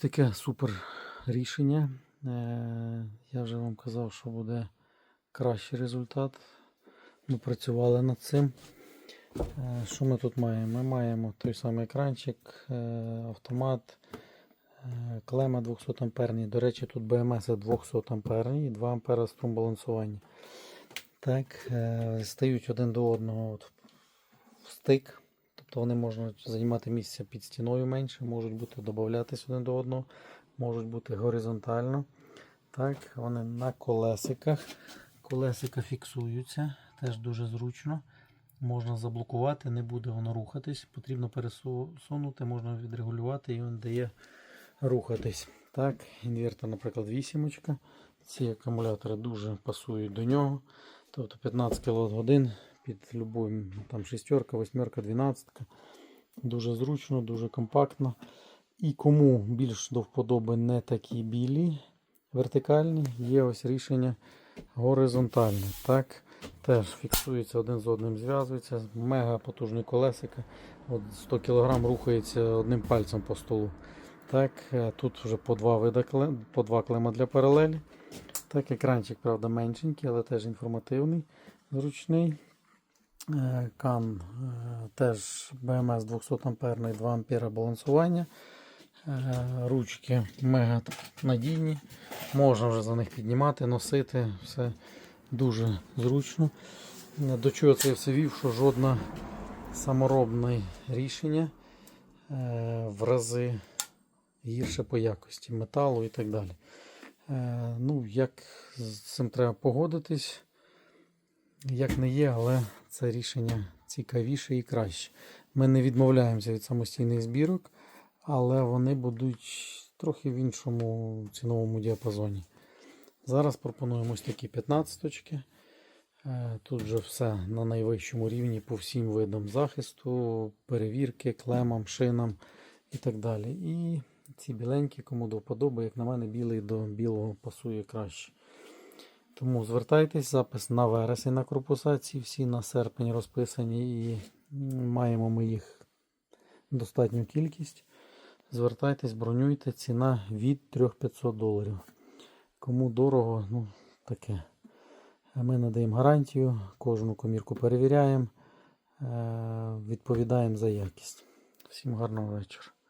Таке супер рішення. Е, Я вже вам казав, що буде кращий результат. Ми працювали над цим. Е, Що ми тут маємо? Ми маємо той самий екранчик, е, автомат, клема 200 амперний. До речі, тут БМС 200 амперний і 2 ампера струм балансування. Так, стають один до одного от в стик. Тобто вони можуть займати місце під стіною менше, можуть бути додатись один до одного, можуть бути горизонтально. Так, вони на колесиках. Колесика фіксуються, теж дуже зручно. Можна заблокувати, не буде воно рухатись. Потрібно пересунути, можна відрегулювати і він дає рухатись. Так, інвертор, наприклад, вісімочка. Ці акумулятори дуже пасують до нього. Тобто 15 кВт годин під любою там шестерка, восьмерка, дванадцятка. Дуже зручно, дуже компактно. І кому більш до вподоби не такі білі, вертикальні, є ось рішення горизонтальне. Так, теж фіксується один з одним, зв'язується. Мега потужні колесика. От 100 кг рухається одним пальцем по столу. Так, е, тут вже по два вида клем, по два клема для паралелі. Так, екранчик, правда, меншенький, але теж інформативний, зручний. Е, Кан е, теж БМС 200 амперний 2 ампера балансування. Е, Ручки мега надійні. Можна вже за них піднімати, носити. Все дуже зручно. До чого це я все вів, що жодне саморобне рішення в рази гірше по якості металу і так далі. Ну, як з цим треба погодитись, як не є, але це рішення цікавіше і краще. Ми не відмовляємося від самостійних збірок, але вони будуть трохи в іншому ціновому діапазоні. Зараз пропонуємо ось такі 15 точки. Е, Тут вже все на найвищому рівні по всім видам захисту, перевірки, клемам, шинам і так далі. І ці біленькі, кому до вподоби, як на мене, білий до білого пасує краще. Тому звертайтесь, запис на вересень на корпуса, ці всі на серпень розписані і маємо ми їх достатню кількість. Звертайтесь, бронюйте, ціна від 3500 доларів. Кому дорого, ну таке. Ми надаємо гарантію, кожну комірку перевіряємо, е, відповідаємо за якість. Всім гарного вечора.